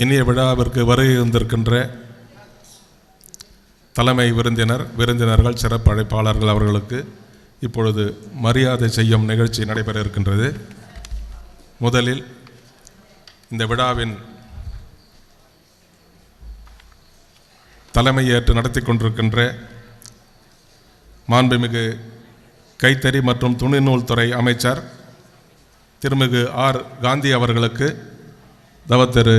இனிய விழாவிற்கு வருகை வந்திருக்கின்ற தலைமை விருந்தினர் விருந்தினர்கள் சிறப்பு அழைப்பாளர்கள் அவர்களுக்கு இப்பொழுது மரியாதை செய்யும் நிகழ்ச்சி நடைபெற இருக்கின்றது. முதலில் இந்த விழாவின் தலைமையேற்று நடத்தி கொண்டிருக்கின்ற மாண்புமிகு கைத்தறி மற்றும் துணிநூல் துறை அமைச்சர் திருமிகு ஆர். காந்தி அவர்களுக்கு தவத்திரு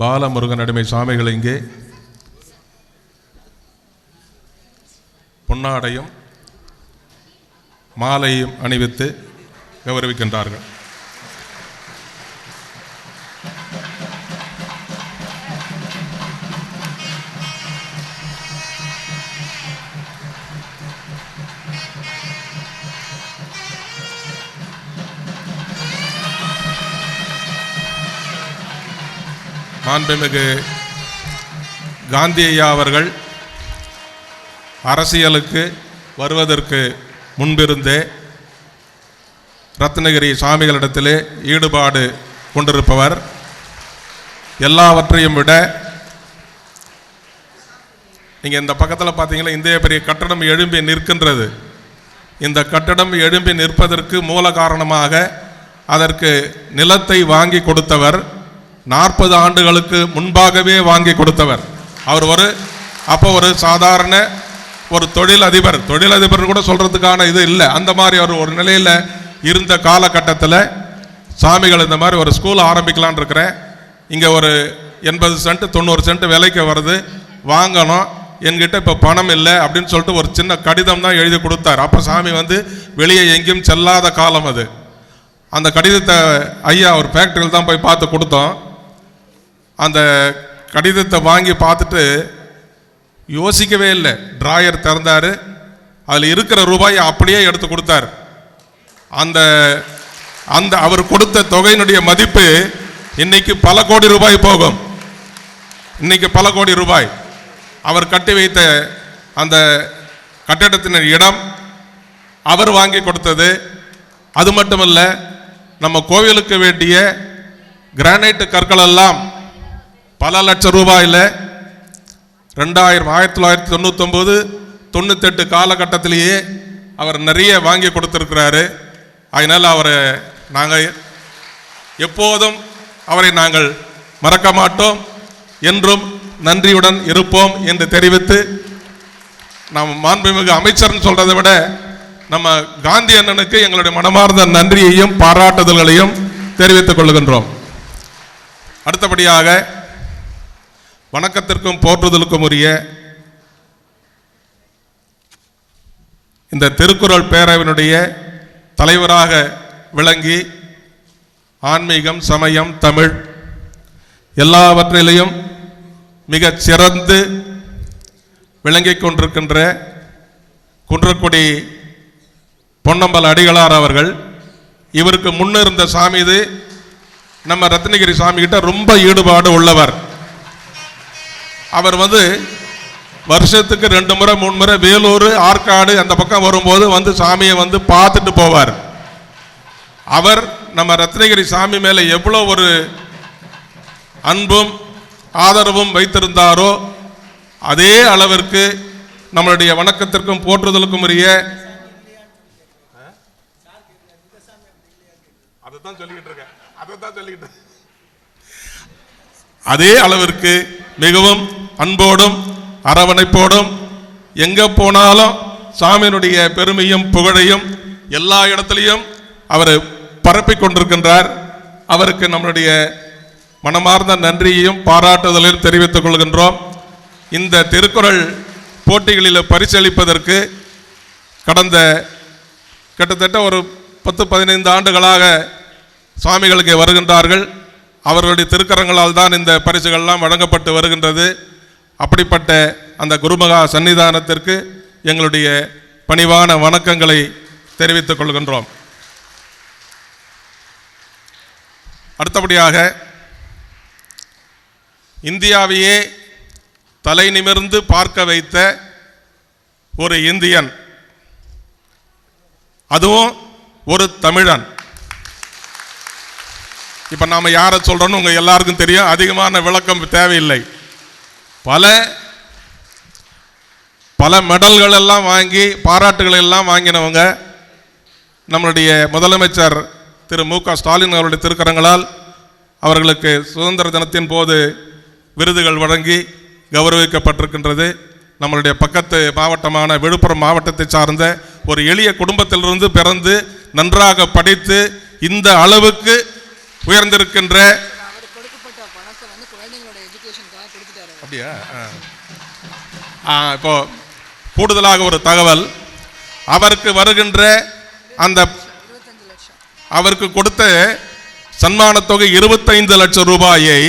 பாலமுருகன் அடிமை சுவாமிகள் இங்கே. பொன்னாடையும் மாலையும் அணிவித்து கௌரவிக்கின்றார்கள். மாண்புமிகு காந்தி ஐயா அவர்கள் அரசியலுக்கு வருவதற்கு முன்பிருந்தே ரத்னகிரி சாமிகளிடத்திலே ஈடுபாடு கொண்டிருப்பவர். எல்லாவற்றையும் விட நீங்கள் இந்த பக்கத்தில் பார்த்தீங்கன்னா இந்திய பெரிய கட்டடம் எழும்பி நிற்கின்றது. இந்த கட்டடம் எழும்பி நிற்பதற்கு மூல காரணமாக அதற்கு நிலத்தை வாங்கி கொடுத்தவர் நாற்பது ஆண்டுகளுக்கு முன்பாகவே வாங்கி கொடுத்தவர். அவர் ஒரு அப்போ ஒரு சாதாரண ஒரு தொழில் அதிபர் கூட சொல்கிறதுக்கான இது இல்லை. அந்த மாதிரி அவர் ஒரு நிலையில் இருந்த காலகட்டத்தில் சாமிகள் இந்த மாதிரி ஒரு ஸ்கூல் ஆரம்பிக்கலான்னு இருக்கிறேன். இங்கே ஒரு எண்பது சென்ட் தொண்ணூறு சென்ட் விலைக்கு வருது. வாங்கணும். என்கிட்ட இப்போ பணம் இல்லை அப்படின்னு சொல்லிட்டு ஒரு சின்ன கடிதம் தான் எழுதி கொடுத்தார். அப்போ சாமி வந்து வெளியே எங்கேயும் செல்லாத காலம் அது. அந்த கடிதத்தை ஐயா ஒரு ஃபேக்ட்ரியில் தான் போய் பார்த்து கொடுத்தோம். அந்த கடிதத்தை வாங்கி பார்த்துட்டு யோசிக்கவே இல்லை. டிராயர் திறந்தார். அதில் இருக்கிற ரூபாயை அப்படியே எடுத்து கொடுத்தார். அந்த அந்த அவர் கொடுத்த தொகையினுடைய மதிப்பு இன்னைக்கு பல கோடி ரூபாய் போகும். இன்னைக்கு பல கோடி ரூபாய். அவர் கட்டி வைத்த அந்த கட்டிடத்தின இடம் அவர் வாங்கி கொடுத்தது. அது மட்டுமல்ல நம்ம கோவிலுக்கு வேண்டிய கிரானைட் கற்கள் எல்லாம் பல லட்சம் ரூபாயில் ரெண்டாயிரம் ஆயிரத்தி தொள்ளாயிரத்தி தொண்ணூத்தொம்பது தொண்ணூத்தெட்டு காலகட்டத்திலேயே அவர் நிறைய வாங்கி கொடுத்துருக்கிறாரு. அதனால் அவரை நாங்கள் எப்போதும் அவரை நாங்கள் மறக்க மாட்டோம். என்றும் நன்றியுடன் இருப்போம் என்று தெரிவித்து நாம் மாண்புமிகு அமைச்சர்னு சொல்கிறத விட நம்ம காந்தி அண்ணனுக்கு எங்களுடைய மனமார்ந்த நன்றியையும் பாராட்டுதல்களையும் தெரிவித்துக் கொள்கின்றோம். அடுத்தபடியாக வணக்கத்திற்கும் போற்றுதலுக்கும் உரிய இந்த திருக்குறள் பேரவையினுடைய தலைவராக விளங்கி ஆன்மீகம் சமயம் தமிழ் எல்லாவற்றிலையும் மிகச் சிறந்து விளங்கிக் கொண்டிருக்கின்ற குன்றக்குடி பொன்னம்பல அடிகளார் அவர்கள் இவருக்கு முன்னிருந்த சாமி இது. நம்ம ரத்னகிரி சாமி கிட்ட ரொம்ப ஈடுபாடு உள்ளவர். அவர் வந்து வருஷத்துக்கு ரெண்டு முறை மூணு முறை வேலூர் ஆற்காடு அந்த பக்கம் வரும்போது வந்து சாமியை வந்து பார்த்துட்டு போவார் அவர் நம்ம ரத்னகிரி சாமி மேலே எவ்வளோ ஒரு அன்பும் ஆதரவும் வைத்திருந்தாரோ அதே அளவிற்கு நம்மளுடைய வணக்கத்திற்கும் போற்றுதலுக்கும் உரிய. அதே அளவிற்கு மிகவும் அன்போடும் அரவணைப்போடும் எங்கே போனாலும் சாமியினுடைய பெருமையும் புகழையும் எல்லா இடத்துலையும் அவர் பரப்பி கொண்டிருக்கின்றார். அவருக்கு நம்மளுடைய மனமார்ந்த நன்றியையும் பாராட்டுதலையும் தெரிவித்துக் கொள்கின்றோம். இந்த திருக்குறள் போட்டிகளில் பரிசளிப்பதற்கு கடந்த கிட்டத்தட்ட ஒரு பத்து பதினைந்து ஆண்டுகளாக சுவாமிகளுக்கு வருகின்றார்கள். அவர்களுடைய திருக்கரங்களால் தான் இந்த பரிசுகள்லாம் வழங்கப்பட்டு வருகின்றது. அப்படிப்பட்ட அந்த குருமகா சன்னிதானத்திற்கு எங்களுடைய பணிவான வணக்கங்களை தெரிவித்துக் கொள்கின்றோம். அடுத்தபடியாக இந்தியாவையே தலை நிமிர்ந்து பார்க்க வைத்த ஒரு இந்தியன். அதுவும் ஒரு தமிழன். இப்போ நாம் யாரை சொல்கிறோன்னு உங்கள் எல்லாருக்கும் தெரியும். அதிகமான விளக்கம் தேவையில்லை. பல பல மெடல்கள் எல்லாம் வாங்கி பாராட்டுகள் எல்லாம் வாங்கினவங்க நம்மளுடைய முதலமைச்சர் திரு மு க ஸ்டாலின் அவருடைய திருக்கரங்களால் அவர்களுக்கு சுதந்திர தினத்தின் போது விருதுகள் வழங்கி கௌரவிக்கப்பட்டிருக்கின்றது. நம்மளுடைய பக்கத்து மாவட்டமான விழுப்புரம் மாவட்டத்தை சார்ந்த ஒரு எளிய குடும்பத்திலிருந்து பிறந்து நன்றாக படித்து இந்த அளவுக்கு உயர்ந்திருக்கின்ற அப்படியா? இப்போ கூடுதலாக ஒரு தகவல். அவருக்கு வருகின்ற அந்த அவருக்கு கொடுத்த சன்மான தொகை இருபத்தைந்து லட்சம் ரூபாயை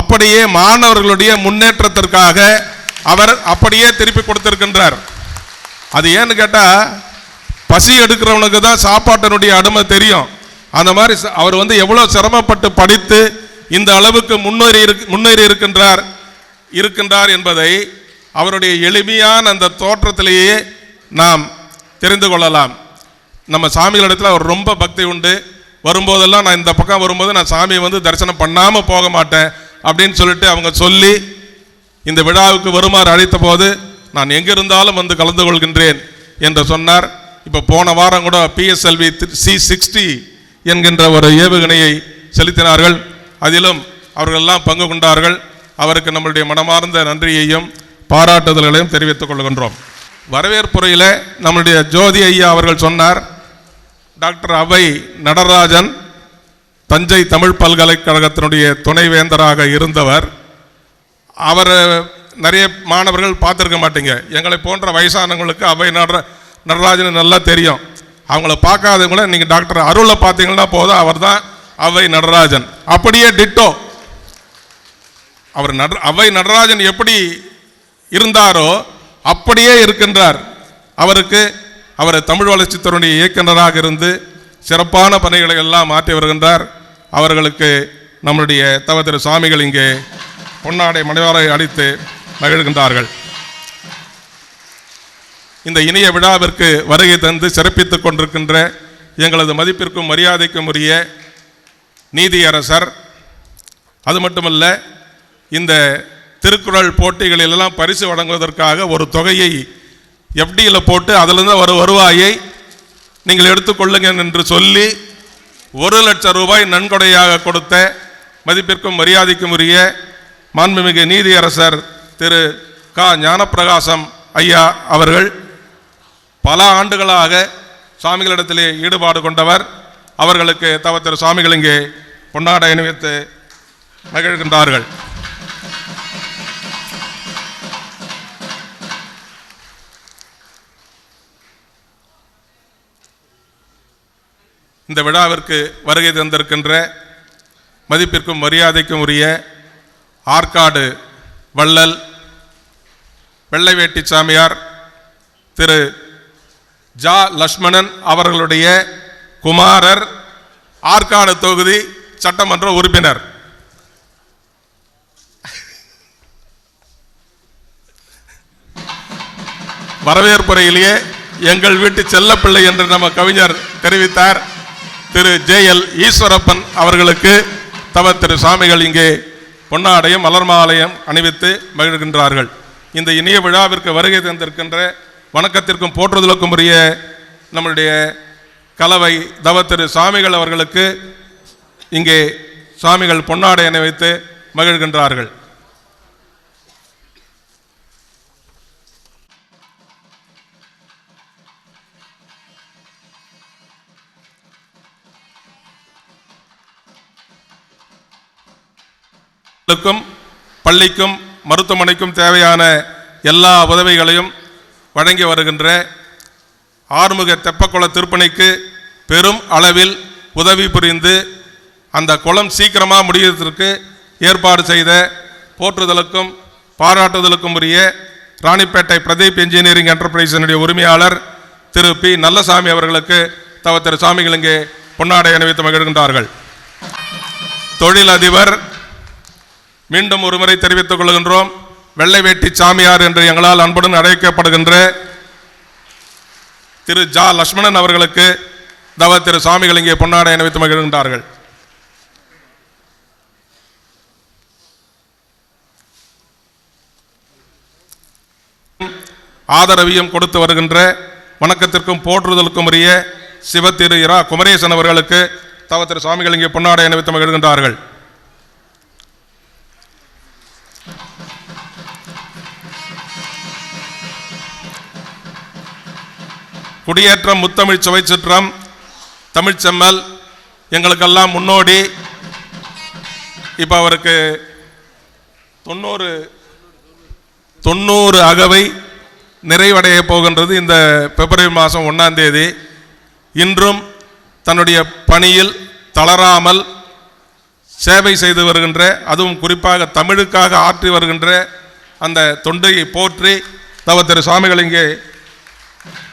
அப்படியே மாணவர்களுடைய முன்னேற்றத்திற்காக அவர் அப்படியே திருப்பி கொடுத்திருக்கின்றார். அது ஏன்னு கேட்டால் பசி எடுக்கிறவனுக்கு தான் சாப்பாட்டினுடைய அருமை தெரியும். அந்த மாதிரி அவர் வந்து எவ்வளோ சிரமப்பட்டு படித்து இந்த அளவுக்கு முன்னேறி இருக்கு முன்னேறி இருக்கின்றார். இருக்கின்றார் என்பதை அவருடைய எளிமையான அந்த தோற்றத்திலேயே நாம் தெரிந்து கொள்ளலாம். நம்ம சாமிகளிடத்தில் அவர் ரொம்ப பக்தி உண்டு. வரும்போதெல்லாம் நான் இந்த பக்கம் வரும்போது நான் சாமியை வந்து தரிசனம் பண்ணாமல் போக மாட்டேன் அப்படின்னு சொல்லிட்டு அவங்க சொல்லி இந்த விழாவுக்கு வருமாறு அழைத்த போது நான் எங்கிருந்தாலும் வந்து கலந்து கொள்கின்றேன் என்று சொன்னார். இப்போ போன வாரம் கூட பிஎஸ்எல்வி சி சிக்ஸ்டி என்கின்ற ஒரு ஏவுகணையை செலுத்தினார்கள். அதிலும் அவர்களெல்லாம் பங்கு கொண்டார்கள். அவருக்கு நம்மளுடைய மனமார்ந்த நன்றியையும் பாராட்டுதல்களையும் தெரிவித்துக் கொள்கின்றோம். வரவேற்புரையில் நம்மளுடைய ஜோதி ஐயா அவர்கள் சொன்னார் டாக்டர் அவை நடராஜன் தஞ்சை தமிழ் பல்கலைக்கழகத்தினுடைய துணைவேந்தராக இருந்தவர். அவர் நிறைய மாணவர்கள் பார்த்துருக்க மாட்டீங்க. எங்களை போன்ற வயசானவங்களுக்கு அவை நடர நடராஜன் நல்லா தெரியும். அவங்கள பார்க்காதவங்கள நீங்கள் டாக்டர் அருளை பார்த்தீங்கன்னா போதும் அவர் தான் அவை நடராஜன். அப்படியே டிட்டோ அவர் நட அவை நடராஜன் எப்படி இருந்தாரோ அப்படியே இருக்கின்றார். அவருக்கு அவர் தமிழ் வளர்ச்சித்துறையுடைய இயக்குநராக இருந்து சிறப்பான பணிகளை எல்லாம் மாற்றி வருகின்றார். அவர்களுக்கு நம்முடைய தவ திரு சுவாமிகள் இங்கே பொன்னாடை மனைவாரை அளித்து மகிழ்கின்றார்கள். இந்த இணைய விழாவிற்கு வருகை தந்து சிறப்பித்துக் கொண்டிருக்கின்ற எங்களது மதிப்பிற்கும் மரியாதைக்கும் உரிய நீதியரசர் அது மட்டுமல்ல இந்த திருக்குறள் போட்டிகளிலெல்லாம் பரிசு வழங்குவதற்காக ஒரு தொகையை எஃப்டியில் போட்டு அதிலிருந்து ஒரு வருவாயை நீங்கள் எடுத்துக்கொள்ளுங்கள் என்று சொல்லி ஒரு லட்சம் ரூபாய் நன்கொடையாக கொடுத்த மதிப்பிற்கும் மரியாதைக்கும் உரிய மாண்புமிகு நீதியரசர் திரு க. ஞானப்பிரகாசம் ஐயா அவர்கள் பல ஆண்டுகளாக சுவாமிகளிடத்திலே ஈடுபாடு கொண்டவர். அவர்களுக்கு தவ திரு சுவாமிகள் இங்கே கொண்டாட நினைவித்து மகிழ்கின்றார்கள். இந்த விழாவிற்கு வருகை தந்திருக்கின்ற மதிப்பிற்கும் மரியாதைக்கும் உரிய ஆற்காடு வள்ளல் வெள்ளை வேட்டி சாமியார் திரு. ஜா. லக்ஷ்மணன் அவர்களுடைய குமாரர் ஆற்காடு தொகுதி சட்டமன்ற உறுப்பினர். வரவேற்புரையிலேயே எங்கள் வீட்டு செல்லப்பிள்ளை என்று நம்ம கவிஞர் தெரிவித்தார். திரு ஜே எல் ஈஸ்வரப்பன் அவர்களுக்கு தவ திரு சாமிகள் இங்கே பொன்னாடையும் மலர்மாலையும் அணிவித்து மகிழ்கின்றார்கள். இந்த இனிய விழாவிற்கு வருகை தந்திருக்கின்ற வணக்கத்திற்கும் போற்றுதலுக்கும் உரிய நம்மளுடைய கலவை தவ திரு சாமிகள் அவர்களுக்கு இங்கே சாமிகள் பொன்னாடை அணிவித்து மகிழ்கின்றார்கள். க்கும் பள்ளிக்கும் மருத்துவமனைக்கும் தேவையான எல்லா உதவிகளையும் வழங்கி வருகின்ற ஆறுமுக தெப்பக்குள திருப்பணிக்கு பெரும் அளவில் உதவி புரிந்து அந்த குளம் சீக்கிரமாக முடிவதற்கு ஏற்பாடு செய்த போற்றுதலுக்கும் பாராட்டுதலுக்கும் உரிய ராணிப்பேட்டை பிரதீப் இன்ஜினியரிங் என்டர்பிரைஸினுடைய உரிமையாளர் திரு பி. நல்லசாமி அவர்களுக்கு தவ திரு சாமிகள் இங்கே பொன்னாடை அணிவித்து மகிழ்கின்றார்கள். தொழிலதிபர் மீண்டும் ஒருமுறை தெரிவித்துக் கொள்கின்றோம். வெள்ளை வேட்டி சாமியார் என்று எங்களால் அன்புடன் அழைக்கப்படுகின்ற திரு ஜா லட்சுமணன் அவர்களுக்கு தவ திரு சுவாமிகள் இங்கே பொன்னாடை அணிவித்து மகிழ்கின்றார்கள். ஆதரவையும் கொடுத்து வருகின்ற வணக்கத்திற்கும் போற்றுதலுக்கும் உரிய சிவ திரு இரா குமரேசன் அவர்களுக்கு தவ திரு சுவாமிகள் இங்கே பொன்னாடை அணிவித்து மகிழ்கின்றார்கள். குடியேற்றம் முத்தமிழ் சுவை சுற்றம் தமிழ்ச்செம்மல் எங்களுக்கெல்லாம் முன்னோடி. இப்போ அவருக்கு தொண்ணூறு தொண்ணூறு அகவை நிறைவடைய போகின்றது இந்த பிப்ரவரி மாதம் ஒன்றாம் தேதி. இன்றும் தன்னுடைய பணியில் தளராமல் சேவை செய்து வருகின்ற அதுவும் குறிப்பாக தமிழுக்காக ஆற்றி வருகின்ற அந்த தொண்டையை போற்றி தவ திரு சுவாமிகள் இங்கே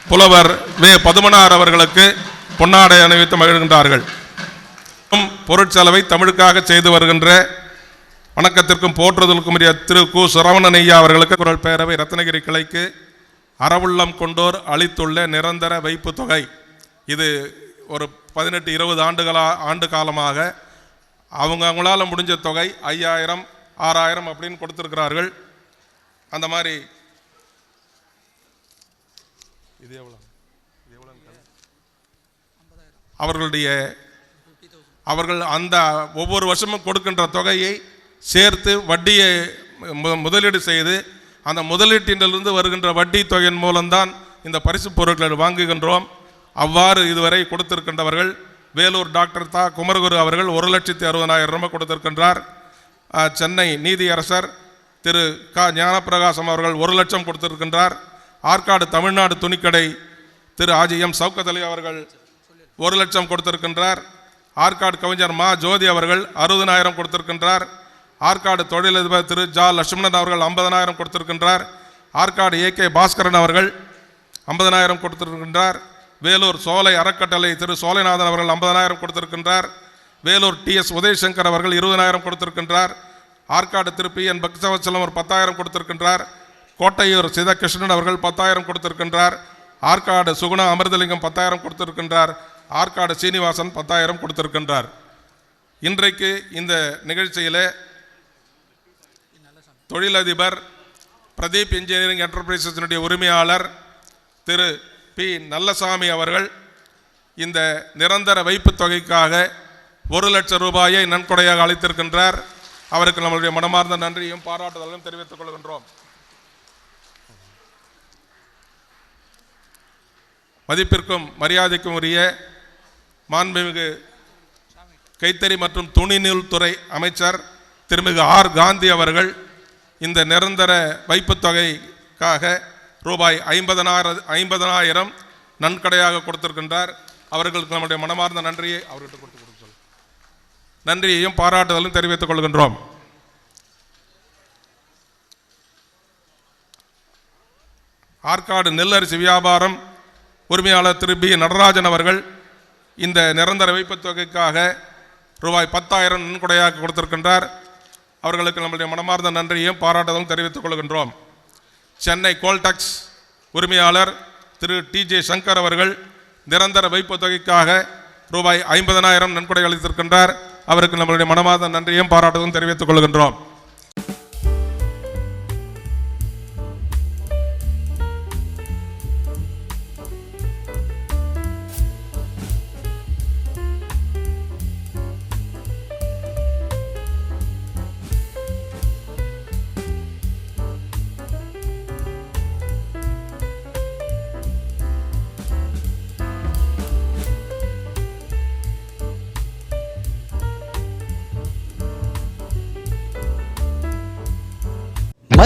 புலவர் வே. பதுமனார் அவர்களுக்கு பொன்னாடை அணிவித்து மகிழ்கின்றார்கள். பொருட்செலவை தமிழுக்காக செய்து வருகின்ற வணக்கத்திற்கும் போற்றுதலுக்கும் உரிய திரு. கு. சரவணன் ஐயா அவர்களுக்கு குரல் பேரவை ரத்னகிரி கிளைக்கு அறவுள்ளம் கொண்டோர் அளித்துள்ள நிரந்தர வைப்பு தொகை. இது ஒரு பதினெட்டு இருபது ஆண்டுகளா ஆண்டு காலமாக அவங்க அவங்களால முடிஞ்ச தொகை ஐயாயிரம் ஆறாயிரம் அப்படின்னு கொடுத்துருக்கிறார்கள். அந்த மாதிரி இது எவ்வளோ இது எவ்வளோ அவர்களுடைய அவர்கள் அந்த ஒவ்வொரு வருஷமும் கொடுக்கின்ற தொகையை சேர்த்து வட்டியை முதலீடு செய்து அந்த முதலீட்டிலிருந்து வருகின்ற வட்டி தொகையின் மூலம்தான் இந்த பரிசு பொருட்களை வாங்குகின்றோம். அவ்வாறு இதுவரை கொடுத்திருக்கின்றவர்கள் வேலூர் டாக்டர் தா. குமரகுரு அவர்கள் ஒரு லட்சத்தி அறுபதாயிரம் ரூபாய் கொடுத்திருக்கின்றார். சென்னை நீதியரசர் திரு. க. ஞானப்பிரகாசம் அவர்கள் ஒரு லட்சம் கொடுத்திருக்கின்றார். ஆற்காடு தமிழ்நாடு துணிக்கடை திரு ஆஜி எம் சவுக்கத் அவர்கள் ஒரு லட்சம் கொடுத்திருக்கின்றார். ஆற்காடு கவிஞர் மா ஜோதி அவர்கள் அறுபதனாயிரம் கொடுத்திருக்கின்றார். ஆற்காடு தொழிலதிபர் திரு ஜா லட்சுமணன் அவர்கள் ஐம்பதனாயிரம் கொடுத்திருக்கின்றார். ஆற்காடு ஏ கே பாஸ்கரன் அவர்கள் ஐம்பதனாயிரம் கொடுத்திருக்கின்றார். வேலூர் சோலை அறக்கட்டளை திரு சோலைநாதன் அவர்கள் ஐம்பதனாயிரம் கொடுத்திருக்கின்றார். வேலூர் டி எஸ் உதயசங்கர் அவர்கள் இருபதனாயிரம் கொடுத்திருக்கின்றார். ஆற்காடு திருப்பி என் பக்தவச்சலம் ஒரு பத்தாயிரம் கொடுத்திருக்கின்றார். கோட்டையூர் சீதாகிருஷ்ணன் அவர்கள் பத்தாயிரம் கொடுத்திருக்கின்றார். ஆற்காடு சுகுணா அமிர்தலிங்கம் பத்தாயிரம் கொடுத்திருக்கின்றார். ஆற்காடு சீனிவாசன் பத்தாயிரம் கொடுத்திருக்கின்றார். இன்றைக்கு இந்த நிகழ்ச்சியில் தொழிலதிபர் பிரதீப் இன்ஜினியரிங் என்டர்பிரைசஸினுடைய உரிமையாளர் திரு பி நல்லசாமி அவர்கள் இந்த நிரந்தர வைப்புத் தொகைக்காக ஒரு லட்சம் ரூபாயை நன்கொடையாக அளித்திருக்கின்றார். அவருக்கு நம்மளுடைய மனமார்ந்த நன்றியும் பாராட்டுதலும் தெரிவித்துக் கொள்கின்றோம். மதிப்பிற்கும் மரியாதைக்கும் உரிய மாண்புமிகு கைத்தறி மற்றும் துணிநூல் துறை அமைச்சர் திருமிகு ஆர் காந்தி அவர்கள் இந்த நிரந்தர வைப்புத் தொகைக்காக ரூபாய் ஐம்பதனாயிர ஐம்பதனாயிரம் நன்கடையாக கொடுத்திருக்கின்றார் அவர்களுக்கு நம்முடைய மனமார்ந்த நன்றியை அவர்கிட்ட கொடுத்து கொடுக்க சொல்லு. நன்றியையும் பாராட்டுதலும் தெரிவித்துக் கொள்கின்றோம் ஆற்காடு நெல்லரிசி வியாபாரம் உரிமையாளர் திரு பி. நடராஜன் அவர்கள் இந்த நிரந்தர வைப்புத் தொகைக்காக ரூபாய் பத்தாயிரம் நன்கொடையாக கொடுத்திருக்கின்றார். அவர்களுக்கு நம்முடைய மனமார்ந்த நன்றியும் பாராட்டுதலும் தெரிவித்துக் கொள்கின்றோம். சென்னை கோல்டாக்ஸ் உரிமையாளர் திரு. டி. ஜே. சங்கர் அவர்கள் நிரந்தர வைப்பு தொகைக்காக ரூபாய் ஐம்பதனாயிரம் நன்கொடை அளித்திருக்கின்றார். அவருக்கு நம்மளுடைய மனமார்ந்த நன்றியும் பாராட்டுதலும் தெரிவித்துக் கொள்கின்றோம்.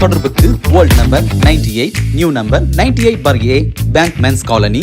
தொடர்புக்கு world number 98 eight new number 98 eight bar A bank men's colony